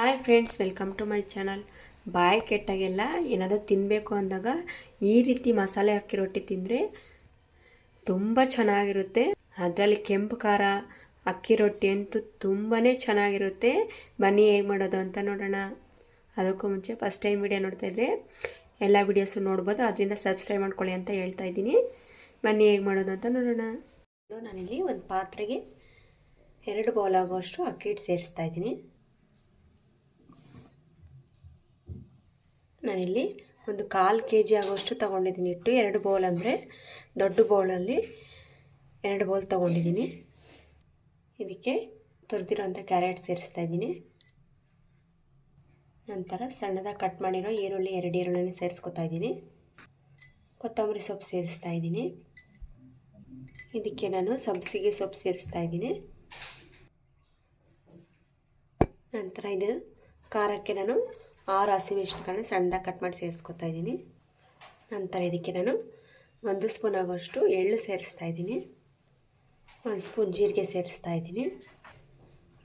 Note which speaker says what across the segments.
Speaker 1: Hi friends welcome to my channel ಬಾಯಿ ಕೆಟ್ಟಾಗೆಲ್ಲ ಏನಾದರೂ ತಿನ್ನಬೇಕು ಅಂದಾಗ ಈ ರೀತಿ ಮಸಾಲೆ ಹಾಕಿ ರೊಟ್ಟಿ ತಿಂದರೆ ತುಂಬ ಚೆನ್ನಾಗಿರುತ್ತೆ. ಅದರಲ್ಲಿ ಕೆಂಪು ಖಾರ, ಅಕ್ಕಿ ರೊಟ್ಟಿ ಅಂತೂ ತುಂಬಾ ಚೆನ್ನಾಗಿರುತ್ತೆ. ಬನ್ನಿ ಹೇಗೆ ಮಾಡೋದು ಅಂತ ನೋಡೋಣ. ಅದಕ್ಕೂ ಮುಂಚೆ ಫಸ್ಟ್ ಟೈಮ್ ವಿಡಿಯೋ ನೋಡ್ತಾ ಇದ್ದರೆ ಎಲ್ಲ ವಿಡಿಯೋಸು ನೋಡ್ಬೋದು. ಅದರಿಂದ ಸಬ್ಸ್ಕ್ರೈಬ್ ಮಾಡ್ಕೊಳ್ಳಿ ಅಂತ ಹೇಳ್ತಾ ಇದ್ದೀನಿ. ಬನ್ನಿ ಹೇಗೆ ಮಾಡೋದು ಅಂತ ನೋಡೋಣ. ನಾನಿಲ್ಲಿ ಒಂದು ಪಾತ್ರೆಗೆ ಎರಡು ಬೌಲ್ ಆಗುವಷ್ಟು ಅಕ್ಕಿ ಹಿಟ್ಟು ಸೇರಿಸ್ತಾ ಇದ್ದೀನಿ. ನಾನಿಲ್ಲಿ ಒಂದು ಕಾಲು ಕೆ ಜಿ ಆಗೋಷ್ಟು ತೊಗೊಂಡಿದ್ದೀನಿ. ಇಟ್ಟು ಎರಡು ಬೌಲ್ ಅಂದರೆ ದೊಡ್ಡ ಬೌಲಲ್ಲಿ ಎರಡು ಬೌಲ್ ತೊಗೊಂಡಿದ್ದೀನಿ. ಇದಕ್ಕೆ ತುರಿದಿರೋಂಥ ಕ್ಯಾರೆಟ್ ಸೇರಿಸ್ತಾ ಇದ್ದೀನಿ. ನಂತರ ಸಣ್ಣದಾಗಿ ಕಟ್ ಮಾಡಿರೋ ಈರುಳ್ಳಿ ಎರಡು ಈರುಳ್ಳಿನ ಸೇರಿಸ್ಕೊತಾ ಇದ್ದೀನಿ. ಕೊತ್ತಂಬರಿ ಸೊಪ್ಪು ಸೇರಿಸ್ತಾ ಇದ್ದೀನಿ. ಇದಕ್ಕೆ ನಾನು ಸಬ್ಸಿಗೆ ಸೊಪ್ಪು ಸೇರಿಸ್ತಾ ಇದ್ದೀನಿ. ನಂತರ ಇದು ಖಾರಕ್ಕೆ ನಾನು ಆರು ಹಸಿಮೆಣಸಿನ್ಕಾಯನ್ನ ಸಣ್ಣದಾಗಿ ಕಟ್ ಮಾಡಿ ಸೇರಿಸ್ಕೊತಾ ಇದ್ದೀನಿ. ನಂತರ ಇದಕ್ಕೆ ನಾನು ಒಂದು ಸ್ಪೂನ್ ಆಗೋಷ್ಟು ಎಳ್ಳು ಸೇರಿಸ್ತಾ ಇದ್ದೀನಿ. ಒಂದು ಸ್ಪೂನ್ ಜೀರಿಗೆ ಸೇರಿಸ್ತಾ ಇದ್ದೀನಿ.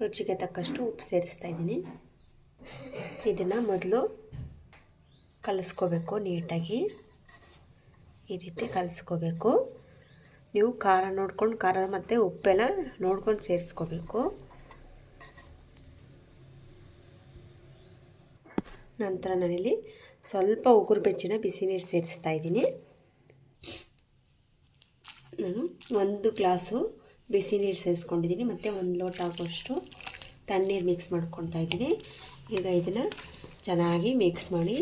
Speaker 1: ರುಚಿಗೆ ತಕ್ಕಷ್ಟು ಉಪ್ಪು ಸೇರಿಸ್ತಾ ಇದ್ದೀನಿ. ಇದನ್ನು ಮೊದಲು ಕಲಿಸ್ಕೋಬೇಕು ನೀಟಾಗಿ. ಈ ರೀತಿ ಕಲಿಸ್ಕೋಬೇಕು. ನೀವು ಖಾರ ನೋಡ್ಕೊಂಡು ಖಾರ ಮತ್ತು ಉಪ್ಪೆಲ್ಲ ನೋಡ್ಕೊಂಡು ಸೇರಿಸ್ಕೋಬೇಕು. ನಂತರ ನಾನಿಲ್ಲಿ ಸ್ವಲ್ಪ ಉಗುರು ಬೆಚ್ಚಿನ ಬಿಸಿ ನೀರು ಸೇರಿಸ್ತಾ ಇದ್ದೀನಿ. ನಾನು ಒಂದು ಗ್ಲಾಸು ಬಿಸಿ ನೀರು ಸೇರಿಸ್ಕೊಂಡಿದ್ದೀನಿ, ಮತ್ತು ಒಂದು ಲೋಟ ಆಗುವಷ್ಟು ತಣ್ಣೀರು ಮಿಕ್ಸ್ ಮಾಡ್ಕೊತಾ ಇದ್ದೀನಿ. ಈಗ ಇದನ್ನು ಚೆನ್ನಾಗಿ ಮಿಕ್ಸ್ ಮಾಡಿ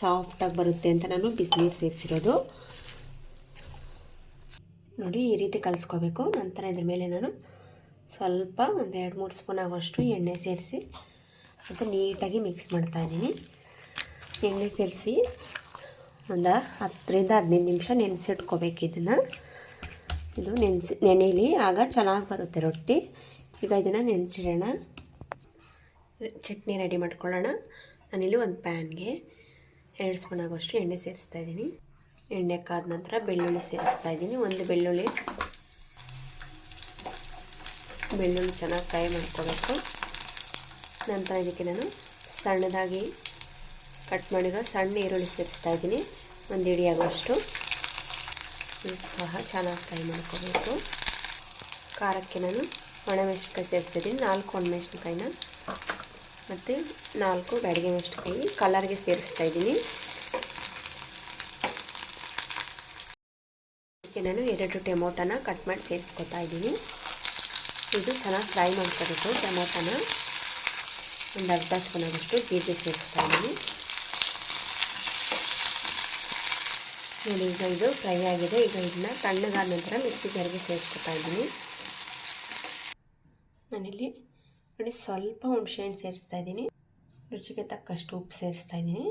Speaker 1: ಸಾಫ್ಟಾಗಿ ಬರುತ್ತೆ ಅಂತ ನಾನು ಬಿಸಿನೀರು ಸೇರಿಸಿರೋದು. ನೋಡಿ, ಈ ರೀತಿ ಕಲಿಸ್ಕೋಬೇಕು. ನಂತರ ಇದ್ರ ಮೇಲೆ ನಾನು ಸ್ವಲ್ಪ ಒಂದು ಎರಡು ಮೂರು ಸ್ಪೂನ್ ಆಗುವಷ್ಟು ಎಣ್ಣೆ ಸೇರಿಸಿ ಮತ್ತು ನೀಟಾಗಿ ಮಿಕ್ಸ್ ಮಾಡ್ತಾ ಇದ್ದೀನಿ. ಎಣ್ಣೆ ಸೇರಿಸಿ ಒಂದು ಹತ್ತರಿಂದ ಹದಿನೈದು ನಿಮಿಷ ನೆನೆಸಿಟ್ಕೋಬೇಕು ಇದನ್ನು. ಇದು ನೆನೆಸಿ ನೆನೆಯಲಿ ಆಗ ಚೆನ್ನಾಗಿ ಬರುತ್ತೆ ರೊಟ್ಟಿ. ಈಗ ಇದನ್ನು ನೆನೆಸಿಡೋಣ. ಚಟ್ನಿ ರೆಡಿ ಮಾಡ್ಕೊಳ್ಳೋಣ. ನಾನಿಲ್ಲಿ ಒಂದು ಪ್ಯಾನ್ಗೆ ಎರಡು ಸ್ಪೂನ್ ಆಗೋಷ್ಟು ಎಣ್ಣೆ ಸೇರಿಸ್ತಾ ಇದ್ದೀನಿ. ಎಣ್ಣೆ ಕಾದ ನಂತರ ಬೆಳ್ಳುಳ್ಳಿ ಸೇರಿಸ್ತಾ ಇದ್ದೀನಿ. ಒಂದು ಬೆಳ್ಳುಳ್ಳಿ. ಬೆಳ್ಳುಳ್ಳಿ ಚೆನ್ನಾಗಿ ಫ್ರೈ ಮಾಡ್ಕೋಬೇಕು. ನಂತರ ಇದಕ್ಕೆ ನಾನು ಸಣ್ಣದಾಗಿ ಕಟ್ ಮಾಡಿರೋ ಸಣ್ಣ ಈರುಳ್ಳಿ ಸೇರಿಸ್ತಾ ಇದ್ದೀನಿ. ಒಂದು ಇಡಿಯಾಗುವಷ್ಟು ಸಹ ಚೆನ್ನಾಗಿ ಫ್ರೈ ಮಾಡ್ಕೋಬೇಕು. ಖಾರಕ್ಕೆ ನಾನು ಒಣಮೆಣಸಿನ್ಕಾಯಿ ಸೇರಿಸ್ತಿದ್ದೀನಿ ನಾಲ್ಕು ಒಣಮೆಣಸಿನ್ಕಾಯಿನ. ಮತ್ತು ನಾಲ್ಕು ಬ್ಯಾಡಿಗೆ ಮೆಣಸಿನ್ಕಾಯಿ ಕಲರ್ಗೆ ಸೇರಿಸ್ತಾ ಇದ್ದೀನಿ. ಅದಕ್ಕೆ ನಾನು ಎರಡು ಟೊಮೊಟೊನ ಕಟ್ ಮಾಡಿ ಸೇರಿಸ್ಕೊತಾ ಇದ್ದೀನಿ. ಇದು ಚೆನ್ನಾಗಿ ಫ್ರೈ ಮಾಡ್ಕೋಬೇಕು ಟೊಮೊಟೊನ. ಒಂದು ಅರ್ಧ ಸ್ಪೂನ್ ಆಗೋಷ್ಟು ಜೀರಿಗೆ ಸೇರಿಸ್ತಾ ಇದ್ದೀನಿ. ನೋಡಿ, ಈಗ ಇದು ಫ್ರೈ ಆಗಿದೆ. ಈಗ ಇದನ್ನ ತಣ್ಣಗಾದ ನಂತರ ಮಿಕ್ಸಿ ಜಾರಿಗೆ ಸೇರಿಸ್ಕೊತಾ ಇದ್ದೀನಿ. ನಾನಿಲ್ಲಿ ನೋಡಿ, ಸ್ವಲ್ಪ ಹುಣಸೆಹಣ್ಣು ಸೇರಿಸ್ತಾ ಇದ್ದೀನಿ. ರುಚಿಗೆ ತಕ್ಕಷ್ಟು ಉಪ್ಪು ಸೇರಿಸ್ತಾ ಇದ್ದೀನಿ.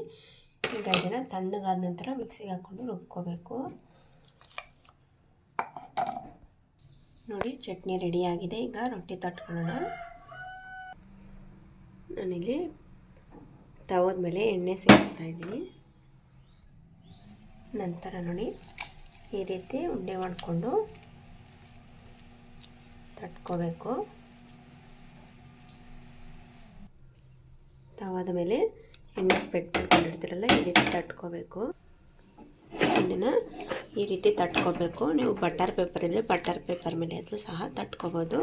Speaker 1: ಈಗ ಇದನ್ನು ತಣ್ಣಗಾದ ನಂತರ ಮಿಕ್ಸಿಗೆ ಹಾಕ್ಕೊಂಡು ರುಬ್ಕೋಬೇಕು. ನೋಡಿ, ಚಟ್ನಿ ರೆಡಿಯಾಗಿದೆ ಈಗ ರೊಟ್ಟಿ ತಟ್ಕೊಳ್ಳೋಣ. ನಾನಿಲ್ಲಿ ತವದ ಮೇಲೆ ಎಣ್ಣೆ ಸೇರಿಸ್ತಾ ಇದ್ದೀನಿ. ನಂತರ ನೋಡಿ ಈ ರೀತಿ ಉಂಡೆ ಮಾಡಿಕೊಂಡು ತಟ್ಕೋಬೇಕು. ತವಾದ ಮೇಲೆ ಎಣ್ಣೆ ಸ್ಪೆಟ್ ಮಾಡ್ಕೊಂಡಿರ್ತೀರಲ್ಲ ಈ ರೀತಿ ತಟ್ಕೋಬೇಕು. ಇದನ್ನು ಈ ರೀತಿ ತಟ್ಕೋಬೇಕು. ನೀವು ಬಟರ್ ಪೇಪರ್ ಇದ್ದರೆ ಬಟರ್ ಪೇಪರ್ ಮೇಲೆ ಆದರೂ ಸಹ ತಟ್ಕೋಬೋದು.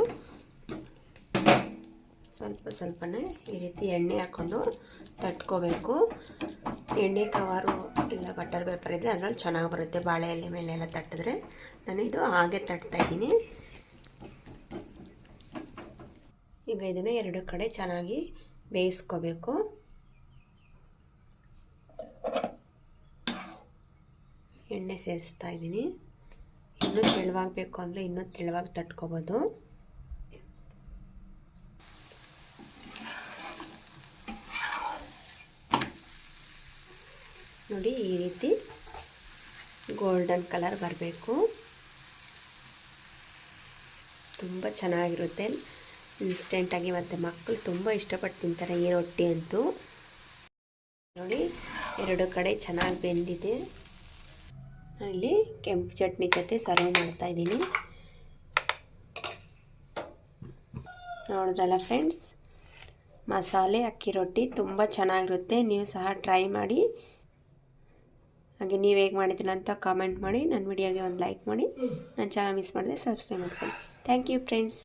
Speaker 1: ಸ್ವಲ್ಪ ಸ್ವಲ್ಪನೇ ಈ ರೀತಿ ಎಣ್ಣೆ ಹಾಕ್ಕೊಂಡು ತಟ್ಕೋಬೇಕು. ಎಣ್ಣೆ, ಕವರು ಇಲ್ಲ ಬಟರ್ ಪೇಪರ್ ಇದೆ ಅದರಲ್ಲಿ ಚೆನ್ನಾಗಿ ಬರುತ್ತೆ. ಬಾಳೆ ಎಲೆ ಮೇಲೆಲ್ಲ ತಟ್ಟಿದ್ರೆ. ನಾನು ಇದು ಹಾಗೆ ತಟ್ತಾ ಇದ್ದೀನಿ. ಈಗ ಇದನ್ನು ಎರಡು ಕಡೆ ಚೆನ್ನಾಗಿ ಬೇಯಿಸ್ಕೋಬೇಕು. ಎಣ್ಣೆ ಸೇರಿಸ್ತಾ ಇದ್ದೀನಿ. ಇನ್ನೂ ತೆಳುವಾಗಬೇಕು ಅಂದರೆ ಇನ್ನೂ ತೆಳುವಾಗಿ ತಟ್ಕೋಬೋದು. ನೋಡಿ, ಈ ರೀತಿ ಗೋಲ್ಡನ್ ಕಲರ್ ಬರಬೇಕು. ತುಂಬ ಚೆನ್ನಾಗಿರುತ್ತೆ. ಇನ್ಸ್ಟೆಂಟಾಗಿ ಮತ್ತು ಮಕ್ಕಳು ತುಂಬ ಇಷ್ಟಪಟ್ಟು ತಿಂತಾರೆ ಈ ರೊಟ್ಟಿ ಅಂತೂ. ನೋಡಿ, ಎರಡು ಕಡೆ ಚೆನ್ನಾಗಿ ಬೆಂದಿದೆ. ಇಲ್ಲಿ ಕೆಂಪು ಚಟ್ನಿ ಜೊತೆ ಸರ್ವ್ ಮಾಡ್ತಾ ಇದ್ದೀನಿ. ನೋಡಿದ್ರಲ್ಲ ಫ್ರೆಂಡ್ಸ್ ಮಸಾಲೆ, ಅಕ್ಕಿ ರೊಟ್ಟಿ ತುಂಬ ಚೆನ್ನಾಗಿರುತ್ತೆ. ನೀವು ಸಹ ಟ್ರೈ ಮಾಡಿ. ಹಾಗೆ ನೀವು ಹೇಗೆ ಮಾಡಿದ್ದೀರ ಅಂತ ಕಾಮೆಂಟ್ ಮಾಡಿ ನನ್ನ ವಿಡಿಯೋಗೆ ಒಂದು ಲೈಕ್ ಮಾಡಿ. ನನ್ನ ಚಾನಲ್ ಮಿಸ್ ಮಾಡಿದೆ ಸಬ್ಸ್ಕ್ರೈಬ್ ಮಾಡ್ಕೊಳ್ಳಿ. Thank you friends